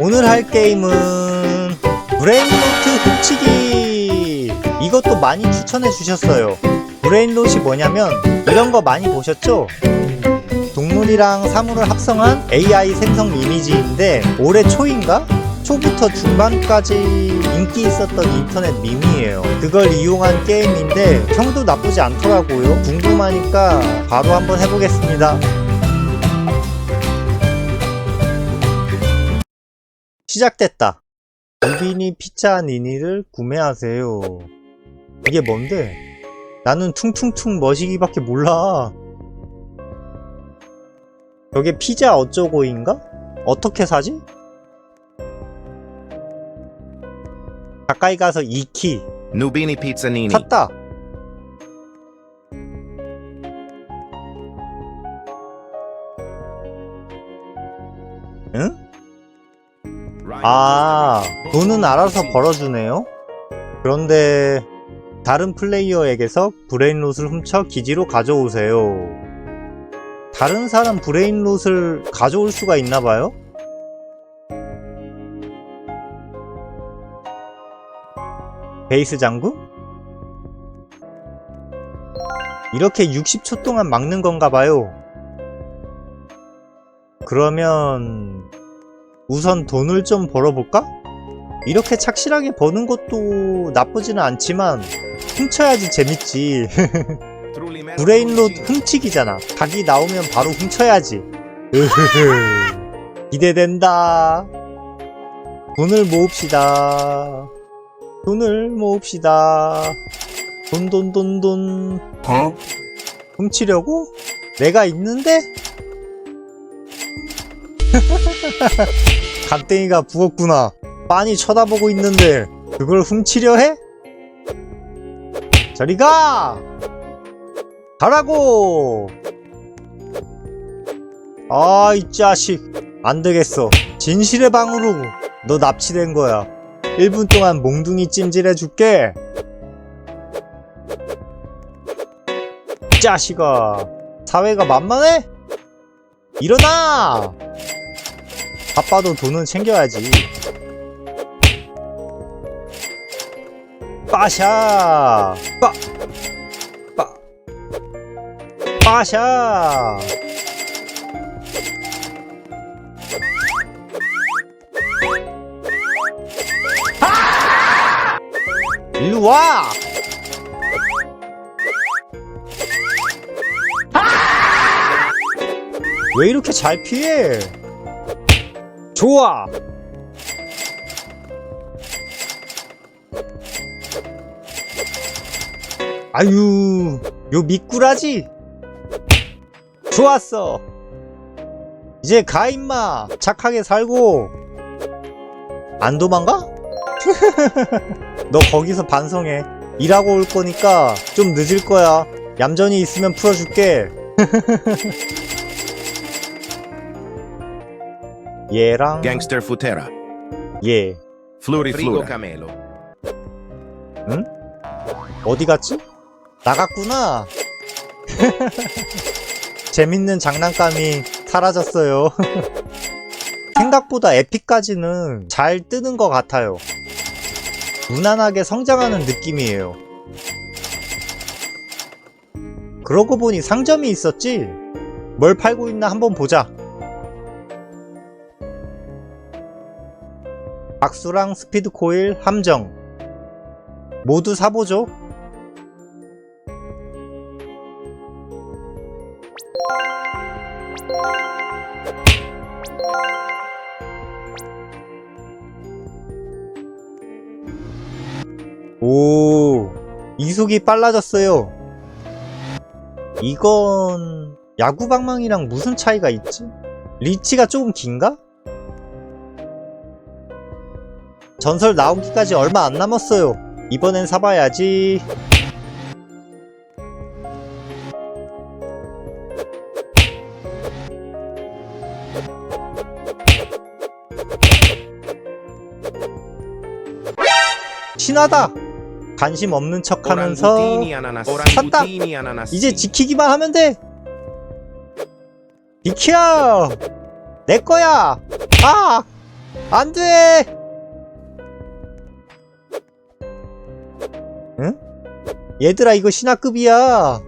오늘 할 게임은 브레인로트 훔치기 이것도 많이 추천해 주셨어요 브레인롯이 뭐냐면 이런 거 많이 보셨죠? 동물이랑 사물을 합성한 AI 생성 이미지인데 올해 초인가? 초부터 중반까지 인기 있었던 인터넷 밈이에요. 그걸 이용한 게임인데 평도 나쁘지 않더라고요. 궁금하니까 바로 한번 해보겠습니다. 시작됐다. 루비니 피자 니니를 구매하세요. 이게 뭔데? 나는 퉁퉁퉁 머시기밖에 몰라. 저게 피자 어쩌고인가? 어떻게 사지? 가까이 가서 2키 Nubini Pizzanini. 샀다. 아, 돈은 알아서 벌어주네요. 그런데 다른 플레이어에게서 브레인롯을 훔쳐 기지로 가져오세요. 다른 사람 브레인롯을 가져올 수가 있나봐요? 베이스 장구? 이렇게 60초 동안 막는 건가 봐요. 그러면 우선 돈을 좀 벌어볼까? 이렇게 착실하게 버는 것도 나쁘지는 않지만 훔쳐야지 재밌지. 브레인롯 훔치기잖아. 각이 나오면 바로 훔쳐야지. 기대된다. 돈을 모읍시다. 돈을 모읍시다. 돈, 돈, 돈, 돈. 훔치려고? 내가 있는데? 간땡이가 부었구나. 빤히 쳐다보고 있는데, 그걸 훔치려 해? 저리 가! 가라고! 아, 이 자식. 안 되겠어. 진실의 방으로 너 납치된 거야. 1분 동안 몽둥이 찜질해 줄게. 이 자식아. 사회가 만만해? 일어나! 바빠도 돈은 챙겨야지. 빠샤! 빠! 빠! 빠샤! 일로 와! 왜 이렇게 잘 피해? 좋아! 아유, 요 미꾸라지? 좋았어! 이제 가, 임마! 착하게 살고! 안 도망가? 너 거기서 반성해. 일하고 올 거니까 좀 늦을 거야. 얌전히 있으면 풀어줄게. 얘랑 Gangster Futera. 얘 Fluri Frigo Camelo. 어디 갔지? 나갔구나. 재밌는 장난감이 사라졌어요. 생각보다 에픽까지는 잘 뜨는 것 같아요. 무난하게 성장하는 느낌이에요. 그러고 보니 상점이 있었지? 뭘 팔고 있나 한번 보자. 박수랑 스피드 코일 함정. 모두 사보죠. 오, 이속이 빨라졌어요. 이건 야구방망이랑 무슨 차이가 있지? 리치가 조금 긴가? 전설 나오기까지 얼마 안 남았어요. 이번엔 사봐야지. 신하다. 관심 없는 척 하면서 Ananas. 이제 지키기만 하면 돼. 비켜! 내 거야! 아! 안 돼! 응? 얘들아, 이거 신화급이야.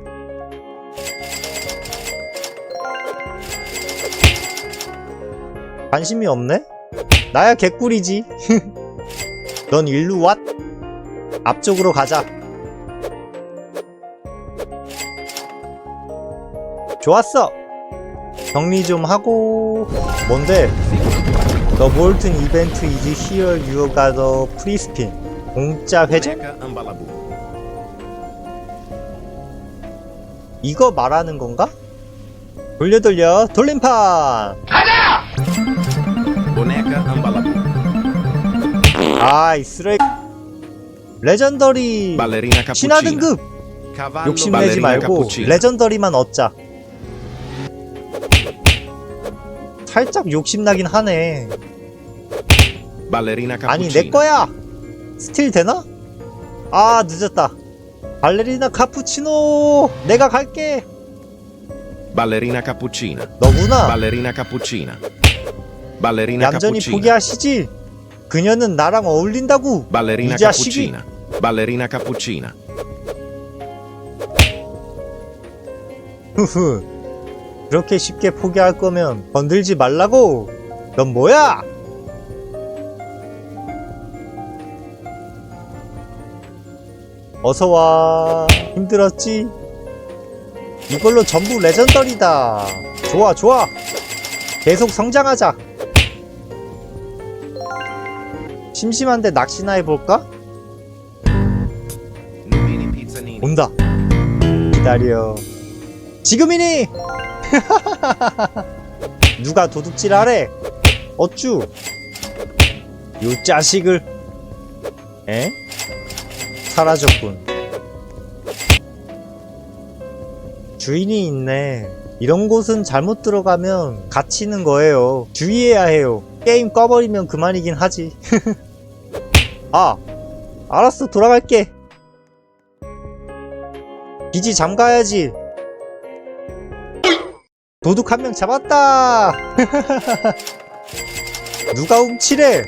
관심이 없네? 나야 개꿀이지. 넌 일로 왓. 앞쪽으로 가자. 좋았어. 정리 좀 하고. 뭔데? The Molten Event is here. You got a free spin. 공짜 회전? 이거 말하는 건가? 돌려 돌려 돌림판. Ambalabu. 아이 쓰레. 레전더리. 신화. 등급. 욕심내지 말고. 레전더리만 얻자. 살짝 욕심나긴 하네. 아니. 내 거야. 스틸 되나? 아 늦었다. 발레리나 카푸치노. 내가 갈게. Ballerina cappuccina. 너구나. Ballerina cappuccina. Ballerina 얌전히 cappuccina. 포기하시지. 그녀는 나랑 어울린다고. 자식이. cappuccina. Ballerina cappuccina. 흐흐. 그렇게 쉽게 포기할 거면 건들지 말라고. 넌 뭐야? 어서 와. 힘들었지? 이걸로 전부 레전더리다. 좋아, 좋아. 계속 성장하자. 심심한데 낚시나 해볼까? 온다. 기다려. 지금이니! 누가 도둑질 하래? 어쭈? 요 자식을. 에? 사라졌군. 주인이 있네. 이런 곳은 잘못 들어가면 갇히는 거예요. 주의해야 해요. 게임 꺼버리면 그만이긴 하지. 아, 알았어. 돌아갈게. 기지 잠가야지. 도둑 한 명 잡았다. 누가 훔치래?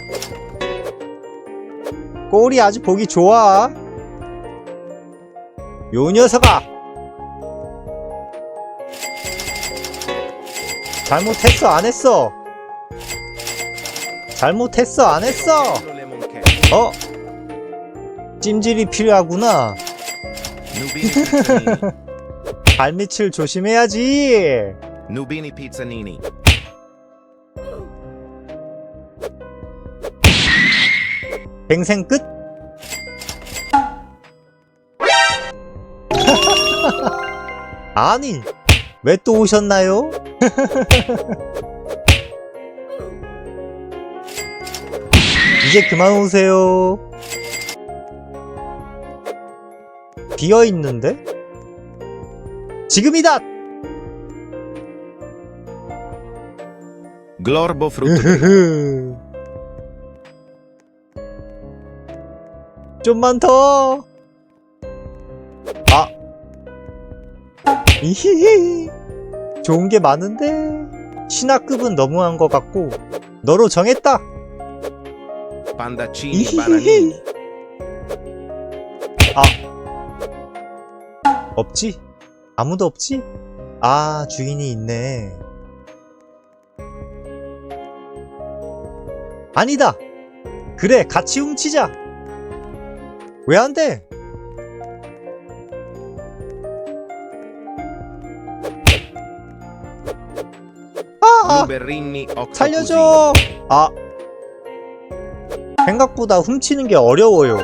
꼴이 아주 보기 좋아. 요 녀석아. 잘못했어 안 했어. 잘못했어 안 했어. Lemon cake. 어? 찜질이 필요하구나. 발밑을 조심해야지. Nubini pizzanini. 뱅생 끝? 아니, 왜 또 오셨나요? 이제 그만 오세요. 비어 있는데? 지금이다! Glorbo frutto. 으흐흐. 좀만 더. 이히히. 좋은 게 많은데. 신화급은 너무한 것 같고. 너로 정했다. Pandaccini 이히히히. bananini. 없지? 아무도 없지? 아, 주인이 있네. 아니다! 그래, 같이 훔치자! 왜 안 돼? 살려줘! 아. 생각보다 훔치는 게 어려워요.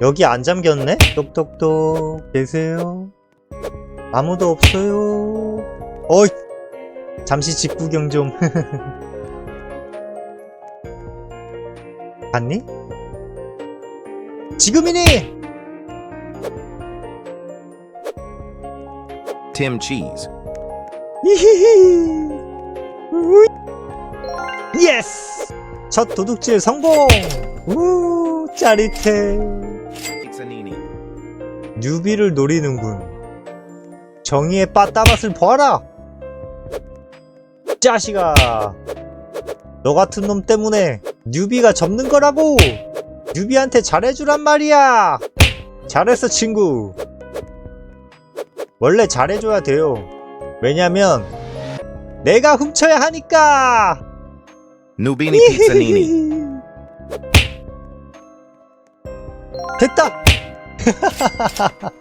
여기 안 잠겼네? 똑똑똑. 계세요? 아무도 없어요. 어이! 잠시 집 구경 좀. 갔니? 지금이니! Tim cheese. 예스! 첫 도둑질 성공! 우 짜릿해. 뉴비를 노리는군. 정의의 빠따맛을 보아라! 자식아! 너 같은 놈 때문에 뉴비가 접는 거라고! 뉴비한테 잘해주란 말이야! 잘했어, 친구. 원래 잘해줘야 돼요. 왜냐면, 내가 훔쳐야 하니까! Nubini Pizzanini. 됐다!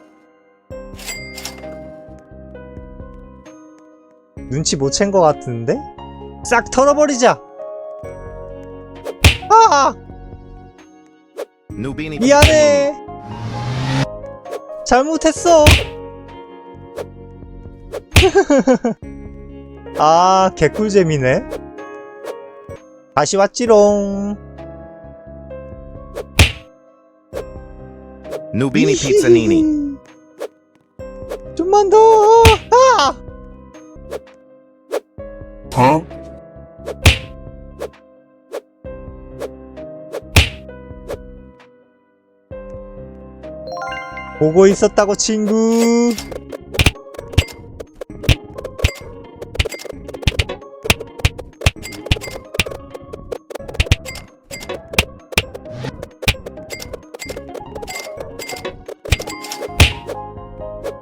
눈치 못 챈 것 같은데? 싹 털어버리자! 아! Nubini 미안해! 잘못했어! 아, 개꿀잼이네. 다시 왔지롱. Nubini Pizzanini. 좀만 더. 아! 보고 있었다고 친구.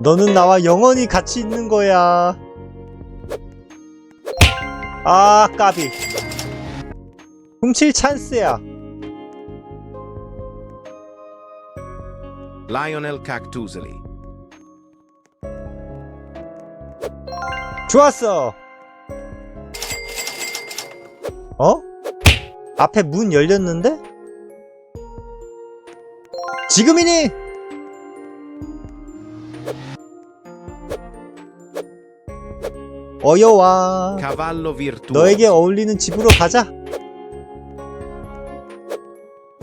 너는 나와 영원히 같이 있는 거야. 아, 까비. 훔칠 찬스야. Lionel Cactusoli. 좋았어. 어? 앞에 문 열렸는데? 지금이니! 어여와. Cavallo Virtuoso. 너에게 어울리는 집으로 가자.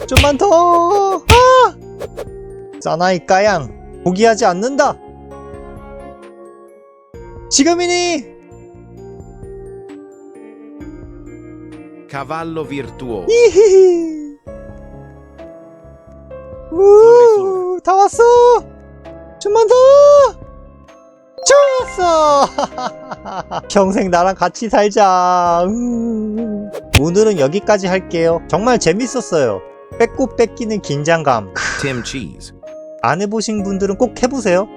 좀만 더. 아! 사나이 까양 포기하지 않는다. 지금이니. Cavallo Virtuoso. 히히히. 우, 다 왔어. 좀만 더. 좋았어. 평생 나랑 같이 살자. 음. 오늘은 여기까지 할게요. 정말 재밌었어요. 뺏고 뺏기는 긴장감. 안 해보신 분들은 꼭 해보세요.